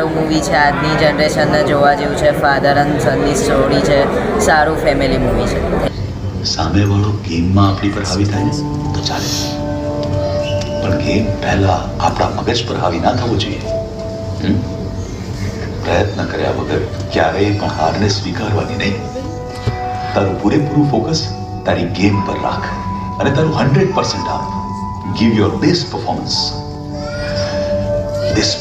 સારું મૂવી છે, આજની જનરેશનને જોવા જેવું છે ફાધર અને સનની સ્ટોરી છે, સારું ફેમિલી મૂવી છે. સામેવાળો ગેમમાં આપણી પર હાવી થાય તો ચાલે. પણ ગેમ પહેલા આપણા મગજ પર હાવી ના થવો જોઈએ. પ્રયત્ન કર્યા વગર ક્યારેય પણ હારને સ્વીકારવાની નહીં. તારું પૂરેપૂરું ફોકસ તારી ગેમ પર રાખ અને તારું હંડ્રેડ પર્સન્ટ આપ. Give your best performance best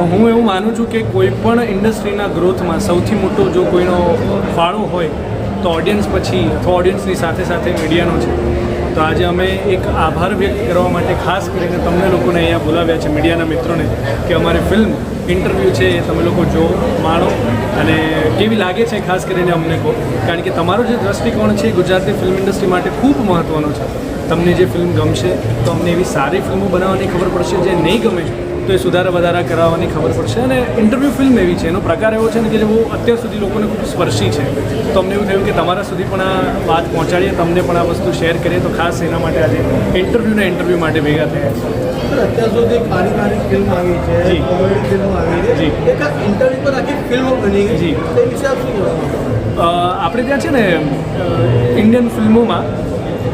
હું એવું માનું છું કે કોઈ પણ ઇન્ડસ્ટ્રીના ગ્રોથમાં સૌથી મોટો જો કોઈનો ફાળો હોય, તો ઓડિયન્સ પછી અથવા ઓડિયન્સની સાથે સાથે મીડિયાનો છે. તો આજે અમે એક આભાર વ્યક્ત કરવા માટે ખાસ કરીને તમને લોકોને અહીંયા બોલાવ્યા છે મીડિયાના મિત્રોને, કે અમારી ફિલ્મ ઇન્ટરવ્યૂ છે એ તમે લોકો જો, માણો અને કેવી લાગે છે ખાસ કરીને અમને કહો. કારણ કે તમારો જે દ્રષ્ટિકોણ છે ગુજરાતી ફિલ્મ ઇન્ડસ્ટ્રી માટે ખૂબ મહત્ત્વનો છે. તમને જે ફિલ્મ ગમશે, તો અમને એવી સારી ફિલ્મો બનાવવાની ખબર પડશે જે નહીં ગમે તો એ સુધારા વધારા કરાવવાની ખબર પડશે. અને ઇન્ટરવ્યૂ ફિલ્મ એવી છે એનો પ્રકાર એવો છે ને કે જે બહુ અત્યાર સુધી લોકોને ખૂબ સ્પર્શી છે. તો અમને એવું થયું કે તમારા સુધી પણ આ વાત પહોંચાડીએ તમને પણ આ વસ્તુ શેર કરીએ. તો ખાસ એના માટે આજે ઇન્ટરવ્યૂને ઇન્ટરવ્યૂ માટે ભેગા થયા. છે અત્યાર સુધી પારિવારિક ફિલ્મ આવી છે કોમેડી ફિલ્મ આવી છે. જી. એક ઇન્ટરવ્યુ પર આખી ફિલ્મ બની ગઈ. જી. આપણે ત્યાં છે ને ઇન્ડિયન ફિલ્મોમાં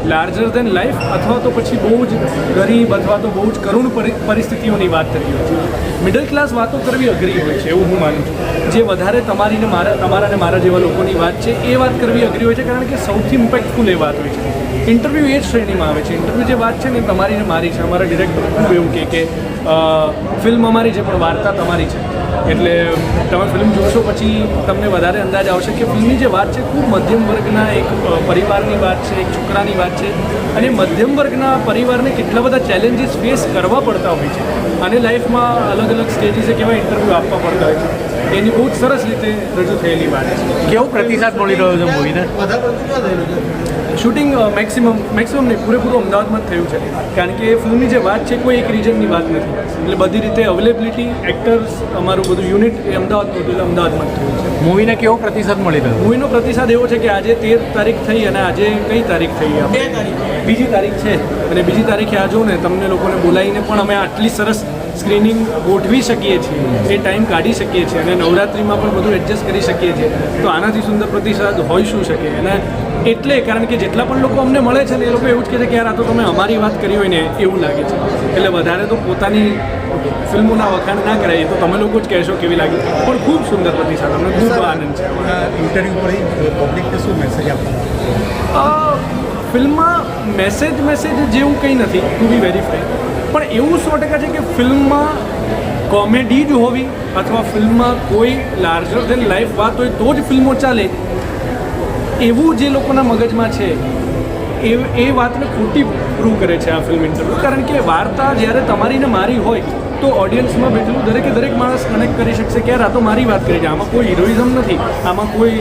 લાર્જર દેન લાઈફ અથવા તો પછી બહુ જ ગરીબ અથવા તો બહુ જ કરુણ પરી- પરિસ્થિતિઓની વાત કરવી હોય છે. મિડલ ક્લાસ વાતો કરવી અઘરી હોય છે, એવું હું માનું છું. જે વધારે તમારી ને મારા, તમારા ને મારા જેવા લોકોની વાત છે, એ વાત કરવી અઘરી હોય છે, કારણ કે સૌથી ઇમ્પેક્ટફુલ એ વાત હોય છે. ઇન્ટરવ્યૂ એ જ શ્રેણીમાં આવે છે. ઇન્ટરવ્યૂ જે વાત છે ને એ તમારી ને મારી છે. અમારા ડિરેક્ટર ખૂબ એવું કે કે ફિલ્મ અમારી છે પણ વાર્તા તમારી છે. એટલે તમે ફિલ્મ જોશો પછી તમને વધારે અંદાજ આવશે કે ફિલ્મની જે વાત છે ખૂબ મધ્યમ વર્ગના એક પરિવારની વાત છે એક છોકરાની વાત છે. અને મધ્યમ વર્ગના પરિવારને કેટલા બધા ચેલેન્જીસ ફેસ કરવા પડતા હોય છે. અને લાઈફમાં અલગ અલગ સ્ટેજીસે કેવા ઇન્ટરવ્યૂ આપવા પડતા હોય છે. એની બહુ જ સરસ રીતે રજૂ થયેલી વાત છે. કેવો પ્રતિસાદ મળી રહ્યો છે મૂવીને? શૂટિંગ મેક્સિમમ મેક્સિમમ નહીં પૂરેપૂરું અમદાવાદમાં જ થયું છે. કારણ કે ફિલ્મની જે વાત છે કોઈ એક રિજનની વાત નથી. એટલે બધી રીતે અવેલેબિલિટી એક્ટર્સ અમારું બધું યુનિટ એ અમદાવાદનું હતું એટલે અમદાવાદમાં જ થયું છે. મૂવીને કેવો પ્રતિસાદ મળી રહ્યો? મૂવીનો પ્રતિસાદ એવો છે કે આજે તેર તારીખ થઈ અને આજે કઈ તારીખ થઈ આપણે? બીજી તારીખ છે. અને બીજી તારીખે આ જો ને તમને લોકોને બોલાવીને પણ અમે આટલી સરસ સ્ક્રીનિંગ ગોઠવી શકીએ છીએ. એ ટાઈમ કાઢી શકીએ છીએ અને નવરાત્રિમાં પણ બધું એડજસ્ટ કરી શકીએ છીએ. તો આનાથી સુંદર પ્રતિસાદ હોઈ શું શકે? અને એટલે કારણ કે જેટલા પણ લોકો અમને મળે છે ને એ લોકો એવું જ કહે છે કે યાર આ તો તમે અમારી વાત કરી હોય ને એવું લાગે છે. એટલે વધારે તો પોતાની ફિલ્મોના વખાણ ના કરાય તો તમે લોકો જ કહેશો કેવી લાગી. પણ ખૂબ સુંદર પ્રતિસાદ અમને ખૂબ આનંદ છે. ઇન્ટરવ્યુ પર પબ્લિકને શું મેસેજ આપવાનો ફિલ્મમાં મેસેજ મેસેજ જેવું કંઈ નથી ટુ બી વેરીફાઈ પણ એવું સો ટકા છે કે ફિલ્મમાં કોમેડી જ હોવી અથવા ફિલ્મમાં કોઈ લાર્જર દેન લાઈફ વાત હોય તો જ ફિલ્મો ચાલે એવું જે લોકોના મગજમાં છે એ એ વાતને ખોટી પ્રૂવ કરે છે આ ફિલ્મ ઇન્ટરવ્યૂ કારણ કે વાર્તા જ્યારે તમારી ને મારી હોય, તો ઓડિયન્સમાં બેઠેલું દરેકે દરેક માણસ કનેક્ટ કરી શકશે કે યાર, આ તો મારી વાત કરી છે. આમાં કોઈ હિરોઇઝમ નથી, આમાં કોઈ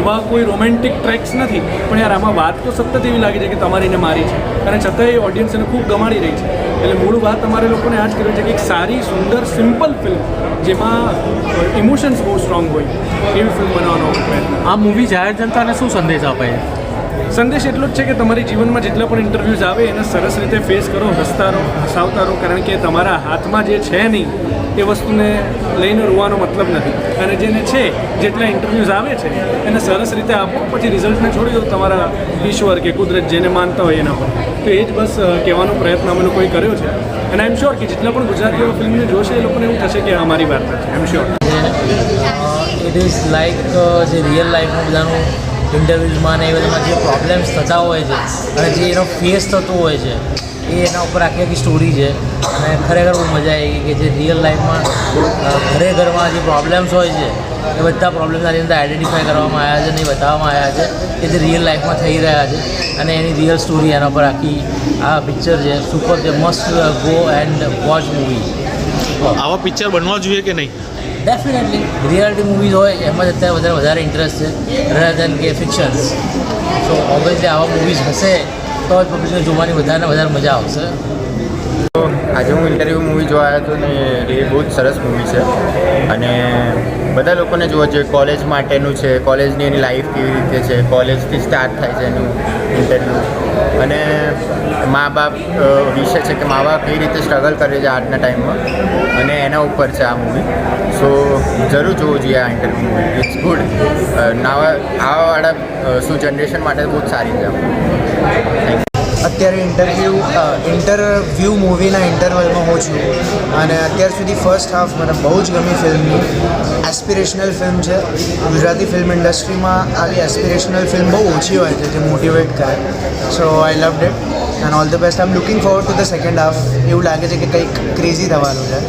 એવા કોઈ રોમેન્ટિક ટ્રેક્સ નથી. પણ યાર, આમાં વાત તો સતત એવી લાગે છે કે તમારી ને મારી છે. અને છતાંય ઓડિયન્સ એને ખૂબ ગમાડી રહી છે. એટલે મૂળ વાત તમારે લોકોને આ જ કરવી છે કે એક સારી, સુંદર સિમ્પલ ફિલ્મ જેમાં ઇમોશન્સ બહુ સ્ટ્રોંગ હોય, એવી ફિલ્મ બનાવવાનો આ મૂવી જાહેર જનતાને શું સંદેશ આપે છે? સંદેશ એટલો જ છે કે તમારી જીવનમાં જેટલા પણ ઇન્ટરવ્યૂઝ આવે, એને સરસ રીતે ફેસ કરો, હસતા રહો, હસાવતા રહો, કારણ કે તમારા હાથમાં જે છે નહીં, એ વસ્તુને લઈને રોવાનો મતલબ નથી. અને જેને છે, જેટલા ઇન્ટરવ્યૂઝ આવે છે, એને સરસ રીતે આપો, પછી રિઝલ્ટને છોડી દો તમારા ઈશ્વર કે કુદરત જેને માનતા હોય એના પર. તો એ જ બસ કહેવાનો પ્રયત્ન અમે લોકોએ કર્યો છે. અને આઈ એમ શ્યોર કે જેટલા પણ ગુજરાતીઓ ફિલ્મને જોશે, એ લોકોને એવું થશે કે આ અમારી વાર્તા છે. I am sure it is like જે રિયલ લાઈફમાં બધાનું ઇન્ટરવ્યૂઝમાં ને એ બધામાં જે પ્રોબ્લેમ્સ થતા હોય છે અને જે એનો ફેસ થતો હોય છે, એ એના ઉપર આખી આખી સ્ટોરી છે. અને ખરેખર બહુ મજા આવી ગઈ કે જે રિયલ લાઈફમાં ઘરે ઘરમાં જે પ્રોબ્લેમ્સ હોય છે, એ બધા પ્રોબ્લેમ્સ આની અંદર આઈડેન્ટિફાઈ કરવામાં આવ્યા છે અને બતાવવામાં આવ્યા છે કે જે રિયલ લાઈફમાં થઈ રહ્યા છે. અને એની રિયલ સ્ટોરી એના પર આખી આ પિક્ચર છે. સુપર છે must go and watch movie આવા પિક્ચર બનવા જોઈએ કે નહીં? ડેફિનેટલી રિયાલિટી મૂવીઝ હોય એમાં જ અત્યારે વધારે વધારે ઇન્ટરેસ્ટ છે રેધર દેન કે ફિક્શન્સ સો ઓબ્વિયસલી આવા મૂવીઝ હશે તો જ પબ્લિકને જોવાની વધારે વધારે મજા આવશે. આજે હું ઇન્ટરવ્યૂ મૂવી જોવા આવ્યો હતો ને એ બહુ જ સરસ મૂવી છે. અને બધા લોકોને જોવા જોઈએ કોલેજ માટેનું છે કોલેજની એની લાઈફ કેવી રીતે છે કોલેજથી સ્ટાર્ટ થાય છે એનું ઇન્ટરવ્યૂ અને મા બાપ વિશે છે કે મા બાપ કઈ રીતે સ્ટ્રગલ કરે છે આજના ટાઈમમાં અને એના ઉપર છે આ મૂવી સો જરૂર જોવું જોઈએ આ ઇન્ટરવ્યુ ઇટ્સ ગુડ નવા, આવાવાળા શું જનરેશન માટે બહુ જ સારી છે. અત્યારે ઇન્ટરવ્યૂ ઇન્ટરવ્યૂ મૂવીના ઇન્ટરવલમાં હું છું. અને અત્યાર સુધી ફર્સ્ટ હાફ મને બહુ જ ગમી ફિલ્મની એસ્પિરેશનલ ફિલ્મ છે. ગુજરાતી ફિલ્મ ઇન્ડસ્ટ્રીમાં આવી એસ્પિરેશનલ ફિલ્મ બહુ ઓછી હોય છે જે મોટિવેટ કરે. So I love it and all the best I am looking forward to the second half એવું લાગે છે કે કંઈક ક્રેઝી થવાનું છે.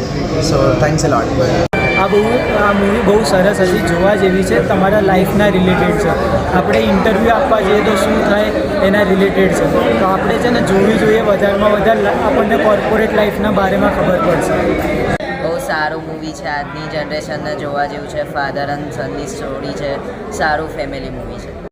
સો થેન્ક્સ અ લોટ આ બહુ આ મૂવી બહુ સરસ હતી જોવા જેવી છે. તમારા લાઈફના રિલેટેડ છે. આપણે ઇન્ટરવ્યૂ આપવા જઈએ તો શું થાય એના રિલેટેડ છે. તો આપણે છે ને જોવી જોઈએ વધારેમાં વધારે આપણને કોર્પોરેટ લાઈફના બારેમાં ખબર પડશે. બહુ સારું મૂવી છે. આજની જનરેશનને જોવા જેવું છે. ફાધર એન્ડ સનની સ્ટોરી છે. સારું ફેમિલી મૂવી છે.